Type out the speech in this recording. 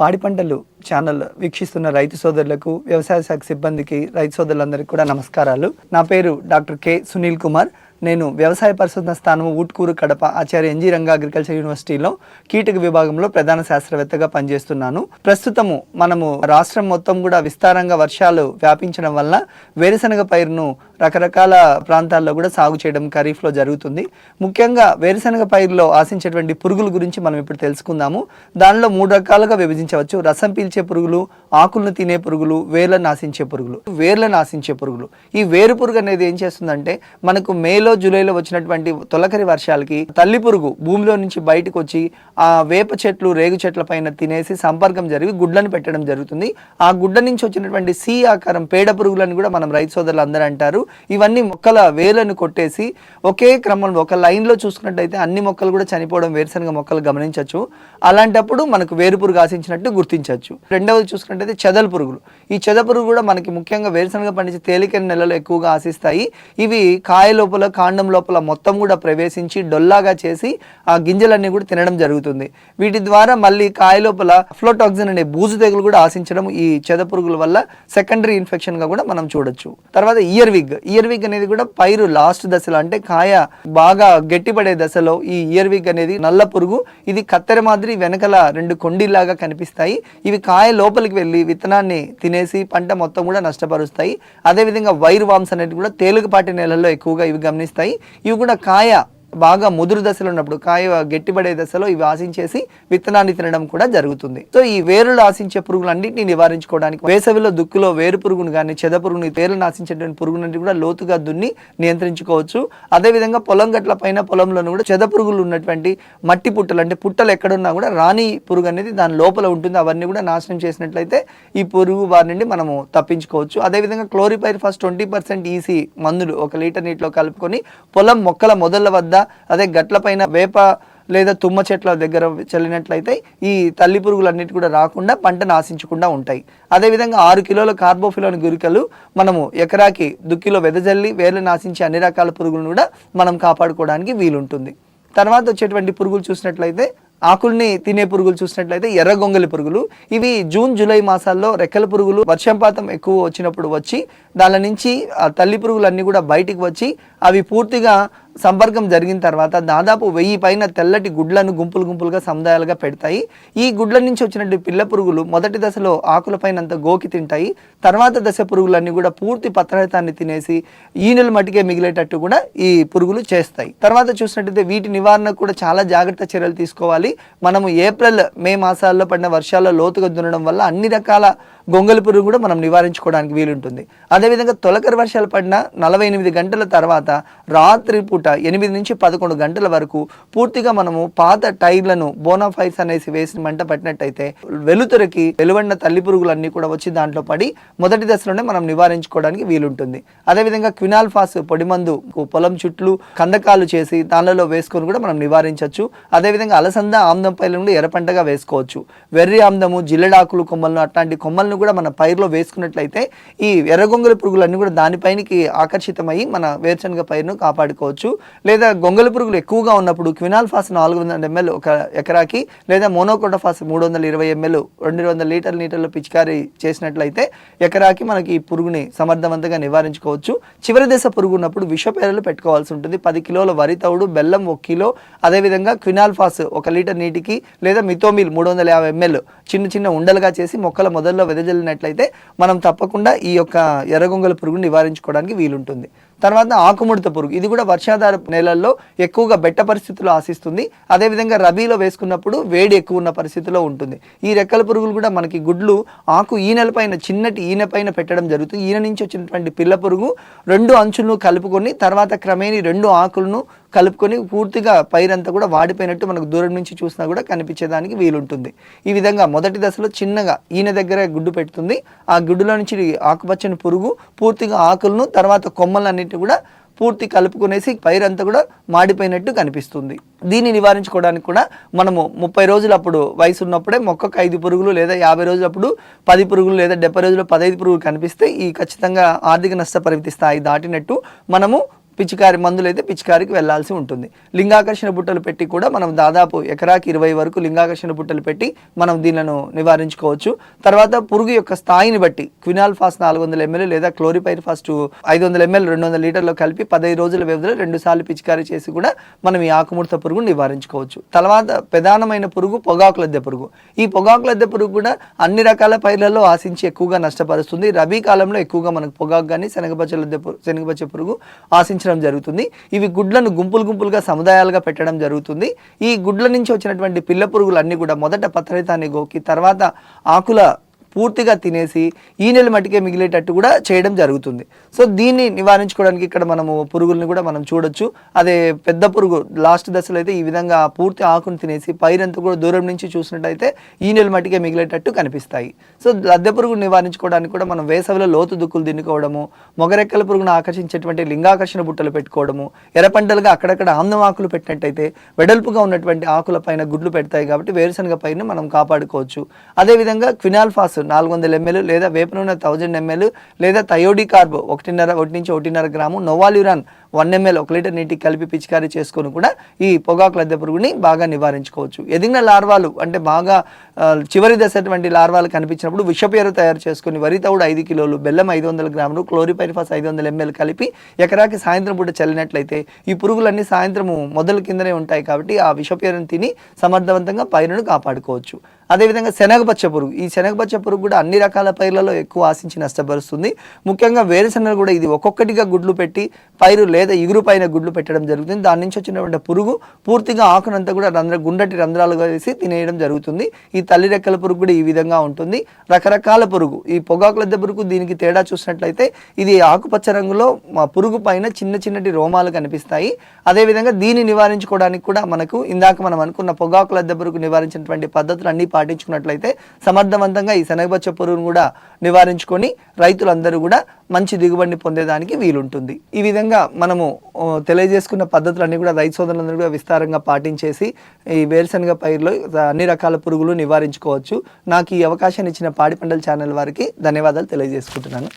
పాడి పంటలు ఛానల్ వీక్షిస్తున్న రైతు సోదరులకు వ్యవసాయ శాఖ సిబ్బందికి రైతు సోదరులందరికీ కూడా నమస్కారాలు. నా పేరు డాక్టర్ కె సునీల్ కుమార్. నేను వ్యవసాయ పరిశోధన స్థానం ఊట్కూరు కడప ఆచార్య ఎన్జీ రంగా అగ్రికల్చర్ యూనివర్సిటీలో కీటక విభాగంలో ప్రధాన శాస్త్రవేత్తగా పనిచేస్తున్నాను. ప్రస్తుతము మనము రాష్ట్రం మొత్తం కూడా విస్తారంగా వర్షాలు వ్యాపించడం వల్ల వేరుశనగ పైరును రకరకాల ప్రాంతాల్లో కూడా సాగు చేయడం ఖరీఫ్లో జరుగుతుంది. ముఖ్యంగా వేరుశనగ పైరులో ఆశించేటువంటి పురుగుల గురించి మనం ఇప్పుడు తెలుసుకుందాము. దానిలో మూడు రకాలుగా విభజించవచ్చు. రసం పీల్చే పురుగులు ఆకులను తినే పురుగులు వేర్లను ఆశించే పురుగులు. వేర్లను ఆశించే పురుగులు. ఈ వేరు పురుగు అనేది ఏం చేస్తుందంటే మనకు మేలో జూలైలో వచ్చినటువంటి తొలకరి వర్షాలకి తల్లి పురుగు భూమిలో నుంచి బయటకు వచ్చి ఆ వేప చెట్లు రేగు చెట్ల పైన తినేసి సంపర్కం జరిగి గుడ్లను పెట్టడం జరుగుతుంది. ఆ గుడ్డ నుంచి వచ్చినటువంటి సి ఆకారం పేడ పురుగులని కూడా మనం రైతు సోదరులు అందరూ అంటారు. ఇవన్నీ మొక్కల వేర్లను కొట్టేసి ఒకే క్రమంలో ఒక లైన్లో చూసుకున్నట్టయితే అన్ని మొక్కలు కూడా చనిపోవడం వేరుశనగ మొక్కలు గమనించవచ్చు. అలాంటప్పుడు మనకు వేరు పురుగు ఆశించినట్టు గుర్తించవచ్చు. రెండవది చూసుకున్నట్టయితే చెదల పురుగులు. ఈ చెద పురుగు కూడా మనకి ముఖ్యంగా వేరుశనగ పండించే తేలికైన నెలలో ఎక్కువగా ఆశిస్తాయి. ఇవి కాయ లోపల కాండం లోపల మొత్తం కూడా ప్రవేశించి డొల్లాగా చేసి ఆ గింజలన్నీ కూడా తినడం జరుగుతుంది. వీటి ద్వారా మళ్ళీ కాయ లోపల ఫ్లోటాక్సిన్ అనే బూజు తెగులు కూడా ఆశించడం ఈ చెద పురుగుల వల్ల సెకండరీ ఇన్ఫెక్షన్గా కూడా మనం చూడొచ్చు. తర్వాత ఇయర్ విగ్. ఇయర్ విగ్ అనేది కూడా పైరు లాస్ట్ దశలో అంటే కాయ బాగా గట్టిపడే దశలో ఈ ఇయర్ విగ్ అనేది నల్ల పురుగు. ఇది కత్తెర మాదిరి వెనకల రెండు కొండిలాగా కనిపిస్తాయి. ఇవి కాయ లోపలికి వెళ్ళి విత్తనాన్ని తినేసి పంట మొత్తం కూడా నష్టపరుస్తాయి. అదేవిధంగా వైర్ వామ్స్ అనేది కూడా తేలికపాటి నేలల్లో ఎక్కువగా ఇవి గమనిస్తాయి. ఇవి కూడా కాయ బాగా ముదురు దశలో ఉన్నప్పుడు కాయ గట్టిపడే దశలో ఇవి ఆశించేసి విత్తనాన్ని తినడం కూడా జరుగుతుంది. సో ఈ వేరులు ఆశించే పురుగులన్నింటినీ నివారించుకోవడానికి వేసవిలో దుక్కులో వేరు పురుగును కానీ చెద పురుగుని వేరులను ఆశించేటువంటి పురుగులన్నీ కూడా లోతుగా దున్ని నియంత్రించుకోవచ్చు. అదేవిధంగా పొలం గట్ల పైన పొలంలోనూ కూడా చెద పురుగులు ఉన్నటువంటి మట్టి పుట్టలు అంటే పుట్టలు ఎక్కడున్నా కూడా రాణి పురుగు అనేది దాని లోపల ఉంటుంది. అవన్నీ కూడా నాశనం చేసినట్లయితే ఈ పురుగు వారి నుండి మనము తప్పించుకోవచ్చు. అదేవిధంగా chlorpyrifos twenty percent EC మందులు ఒక లీటర్ నీటిలో కలుపుకొని పొలం మొక్కల మొదళ్ళ వద్ద అదే గట్ల పైన వేప లేదా తుమ్మ చెట్ల దగ్గర చల్లినట్లయితే ఈ తల్లి పురుగులన్నిటి కూడా రాకుండా పంటను ఆశించకుండా ఉంటాయి. అదేవిధంగా ఆరు కిలోల కార్బోఫిలోని గురికలు మనము ఎకరాకి దుక్కిలో వెదజల్లి వేర్లు నాశించే అన్ని రకాల పురుగులను కూడా మనం కాపాడుకోవడానికి వీలుంటుంది. తర్వాత వచ్చేటువంటి పురుగులు చూసినట్లయితే ఆకుల్ని తినే పురుగులు చూసినట్లయితే ఎర్ర గొంగలి పురుగులు. ఇవి జూన్ జూలై మాసాల్లో రెక్కల పురుగులు వర్షంపాతం ఎక్కువ వచ్చినప్పుడు వచ్చి దాని నుంచి ఆ తల్లి పురుగులన్నీ కూడా బయటికి వచ్చి అవి పూర్తిగా సంపర్కం జరిగిన తర్వాత దాదాపు వెయ్యి పైన తెల్లటి గుడ్లను గుంపులు గుంపులుగా సముదాయాలుగా పెడతాయి. ఈ గుడ్ల నుంచి వచ్చినట్టు పిల్ల పురుగులు మొదటి దశలో ఆకులపైన అంత గోకి తింటాయి. తర్వాత దశ పురుగులన్నీ కూడా పూర్తి పత్రహితాన్ని తినేసి ఈనులు మట్టికే మిగిలేటట్టు కూడా ఈ పురుగులు చేస్తాయి. తర్వాత చూసినట్టయితే వీటి నివారణకు కూడా చాలా జాగ్రత్త చర్యలు తీసుకోవాలి. మనము ఏప్రిల్ మే మాసాల్లో పడిన వర్షాల్లో లోతుగా దున్నడం వల్ల అన్ని రకాల గొంగలి పురుగు కూడా మనం నివారించుకోవడానికి వీలుంటుంది. అదేవిధంగా తొలకరి వర్షాలు పడిన నలభై ఎనిమిది గంటల తర్వాత రాత్రి పూట ఎనిమిది నుంచి పదకొండు గంటల వరకు పూర్తిగా మనము పాత టైర్లను బోనాఫైర్స్ అనేసి వేసి మంట పట్టినట్టయితే వెలుతురకి వెలువడిన తల్లి పురుగులన్నీ కూడా వచ్చి దాంట్లో పడి మొదటి దశలోనే మనం నివారించుకోవడానికి వీలుంటుంది. అదేవిధంగా క్వినాల్ పొడి పొడిమందు పొలం చుట్లు కందకాలు చేసి దానిలో వేసుకొని కూడా మనం నివారించవచ్చు. అదేవిధంగా అలసంద ఆమ్దం పైలను ఎర్రపంటగా వేసుకోవచ్చు. వెర్రి ఆమ్దము జిల్లడాకులు కొమ్మలను అట్లాంటి కొమ్మలను కూడా మన పైరులో వేసుకున్నట్లయితే ఈ ఎర్రగొంగలి పురుగులన్నీ కూడా దానిపైనకి ఆకర్షితమై మన వేరుశనగ పైరును కాపాడుకోవచ్చు. లేదా గొంగలి పురుగులు ఎక్కువగా ఉన్నప్పుడు క్వినాల్ ఫాస్ నాలుగు వందల ఎంఎల్ ఒక ఎకరాకి లేదా మోనోకోటోఫాస్ మూడు వందల ఇరవై ఎంఎల్ రెండు వందల లీటర్ లీటర్లు పిచికారీ చేసినట్లయితే ఎకరాకి మనకి ఈ పురుగుని సమర్థవంతంగా నివారించుకోవచ్చు. చివరి దశ పురుగు ఉన్నప్పుడు విషపేరలు పెట్టుకోవాల్సి ఉంటుంది. పది కిలోల వరి తవుడు బెల్లం ఒక కిలో. అదేవిధంగా క్వినాల్ ఫాస్ ఒక లీటర్ నీటికి లేదా మితోమిల్ మూడు వందల యాభై ఎంఎల్ చిన్న చిన్న ఉండలుగా చేసి మొక్కల మొదల్లో వెళ్ళినట్లయితే మనం తప్పకుండా ఈ యొక్క ఎర్రగొంగల పురుగును నివారించుకోవడానికి వీలుంటుంది. తర్వాత ఆకుముడత పురుగు ఇది కూడా వర్షాధార నేలల్లో ఎక్కువగా బెట్ట పరిస్థితుల్లో ఆశిస్తుంది. అదేవిధంగా రబీలో వేసుకున్నప్పుడు వేడి ఎక్కువ ఉన్న పరిస్థితిలో ఉంటుంది. ఈ రెక్కల పురుగులు కూడా మనకి గుడ్లు ఆకు ఈనెల పైన చిన్నటి ఈనె పైన పెట్టడం జరుగుతుంది. ఈయన నుంచి వచ్చినటువంటి పిల్ల పురుగు రెండు అంచులను కలుపుకొని తర్వాత క్రమేణి రెండు ఆకులను కలుపుకొని పూర్తిగా పైరంతా కూడా వాడిపోయినట్టు మనకు దూరం నుంచి చూసినా కూడా కనిపించేదానికి వీలుంటుంది. ఈ విధంగా మొదటి దశలో చిన్నగా ఈయన దగ్గర గుడ్డు పెడుతుంది. ఆ గుడ్డులో నుంచి ఆకుపచ్చని పురుగు పూర్తిగా ఆకులను తర్వాత కొమ్మలన్నిటి కూడా పూర్తి కలుపుకునేసి పైరంతా కూడా మాడిపోయినట్టు కనిపిస్తుంది. దీన్ని నివారించుకోవడానికి కూడా మనము ముప్పై రోజులు అప్పుడు వయసు ఉన్నప్పుడే మొక్కకు ఐదు పురుగులు లేదా యాభై రోజులప్పుడు పది పురుగులు లేదా డెబ్బై రోజులు పదహైదు పురుగులు కనిపిస్తే ఈ ఖచ్చితంగా ఆర్థిక నష్ట పరిమితి స్థాయి దాటినట్టు మనము పిచికారి మందులు అయితే పిచికారికి వెళ్ళాల్సి ఉంటుంది. లింగాకర్షణ బుట్టలు పెట్టి కూడా మనం దాదాపు ఎకరాకి ఇరవై వరకు లింగాకర్షణ బుట్టలు పెట్టి మనం దీనిలను నివారించుకోవచ్చు. తర్వాత పురుగు యొక్క స్థాయిని బట్టి క్వినాల్ ఫాస్ నాలుగు వందల ఎంఎల్ లేదా క్లోరిపైర్ ఫాస్ట్ ఐదు వందల ఎంఎల్ రెండు వందల లీటర్లో కలిపి పదహైదు రోజుల వ్యవధిలో రెండు సార్లు పిచికారీ చేసి కూడా మనం ఈ ఆకుముడత పురుగును నివారించుకోవచ్చు. తర్వాత ప్రధానమైన పురుగు పొగాకు లద్దె పురుగు. ఈ పొగాకు లద్దె పురుగు కూడా అన్ని రకాల పైర్లలో ఆశించి ఎక్కువగా నష్టపరుస్తుంది. రబీ కాలంలో ఎక్కువగా మనకు పొగాకు కానీ శనగపచ్చ లద్దె పురుగు శనగపచ్చ పురుగు జరుగుతుంది. ఇవి గుడ్లను గుంపులు గుంపులుగా సముదాయాలుగా పెట్టడం జరుగుతుంది. ఈ గుడ్ల నుంచి వచ్చినటువంటి పిల్ల పురుగులు కూడా మొదట పత్రహితాన్ని గోకి తర్వాత ఆకుల పూర్తిగా తినేసి ఈ నెల మట్టికే మిగిలేటట్టు కూడా చేయడం జరుగుతుంది. సో దీన్ని నివారించుకోవడానికి ఇక్కడ మనము పురుగుల్ని కూడా మనం చూడొచ్చు. అదే పెద్ద పురుగు లాస్ట్ దశలో అయితే ఈ విధంగా పూర్తి ఆకును తినేసి పైరంతా కూడా దూరం నుంచి చూసినట్టయితే ఈ నెల మట్టికే మిగిలేటట్టు కనిపిస్తాయి. సో లద్దె పురుగును నివారించుకోవడానికి కూడా మనం వేసవిలో లోతు దుక్కులు దిన్నుకోవడము మొగరెక్కల పురుగును ఆకర్షించేటువంటి లింగాకర్షణ బుట్టలు పెట్టుకోవడము ఎర్రపంటలుగా అక్కడక్కడ ఆమ్లం ఆకులు పెట్టినట్టయితే వెడల్పుగా ఉన్నటువంటి ఆకుల పైన గుడ్లు పెడతాయి కాబట్టి వేరుశనగ పైన మనం కాపాడుకోవచ్చు. అదేవిధంగా క్వినాల్ఫాస్ నాలుగు వందల ఎంఎల్ లేదా వేప నూనె థౌజండ్ ఎంఎల్ లేదా థయోడి కార్బ్ ఒకటిన్నర ఒకటి నుంచి ఒకటిన్నర గ్రాము నోవాల్యూరాన్ వన్ ఎంఎల్ ఒక లీటర్ నీటికి కలిపి పిచికారీ చేసుకొని కూడా ఈ పొగాకు లద్దె పురుగుని బాగా నివారించుకోవచ్చు. ఎదిగిన లార్వాలు అంటే బాగా చివరి దశటువంటి లార్వాలు కనిపించినప్పుడు విషపేరు తయారు చేసుకుని వరి తౌడు ఐదు కిలోలు బెల్లం ఐదు వందల గ్రాములు క్లోరిపైరిఫాస్ ఐదు వందల ఎంఎల్ కలిపి ఎకరాకి సాయంత్రం పూట చల్లినట్లయితే ఈ పురుగులన్నీ సాయంత్రము మొదల కిందనే ఉంటాయి కాబట్టి ఆ విషపేరును తిని సమర్థవంతంగా పైరును కాపాడుకోవచ్చు. అదేవిధంగా శనగపచ్చ పురుగు. ఈ శనగపచ్చ పురుగు కూడా అన్ని రకాల పైర్లలో ఎక్కువ ఆశించి నష్టపరుస్తుంది. ముఖ్యంగా వేరుశెనగ కూడా ఇది ఒక్కొక్కటిగా గుడ్లు పెట్టి పైరు లేదా ఇగురు పైన గుడ్లు పెట్టడం జరుగుతుంది. దాని నుంచి వచ్చినటువంటి పురుగు పూర్తిగా ఆకునంతా కూడా రంధ్ర గుండటి రంధ్రాలుగా వేసి తినేయడం జరుగుతుంది. ఈ తల్లి రెక్కల పురుగు కూడా ఈ విధంగా ఉంటుంది. రకరకాల పురుగు. ఈ పొగాకు లద్దె పురుగు దీనికి తేడా చూసినట్లయితే ఇది ఆకుపచ్చ రంగులో మా పురుగు పైన చిన్న చిన్నటి రోమాలు కనిపిస్తాయి. అదేవిధంగా దీన్ని నివారించుకోవడానికి కూడా మనకు ఇందాక మనం అనుకున్న పొగాకు లద్దె పురుగు నివారించినటువంటి పద్ధతులు అన్నీ పాటించుకున్నట్లయితే సమర్థవంతంగా ఈ శనగపచ్చ పురుగును కూడా నివారించుకొని రైతులందరూ కూడా మంచి దిగుబడిని పొందేదానికి వీలుంటుంది. ఈ విధంగా మనము తెలియజేసుకున్న పద్ధతులన్నీ కూడా రైతు సోదరులందరూ కూడా విస్తారంగా పాటించేసి ఈ వేరుశనగ పైరులో అన్ని రకాల పురుగులు నివారించుకోవచ్చు. నాకు ఈ అవకాశాన్ని ఇచ్చిన పాడి పంటల ఛానల్ వారికి ధన్యవాదాలు తెలియజేసుకుంటున్నాను.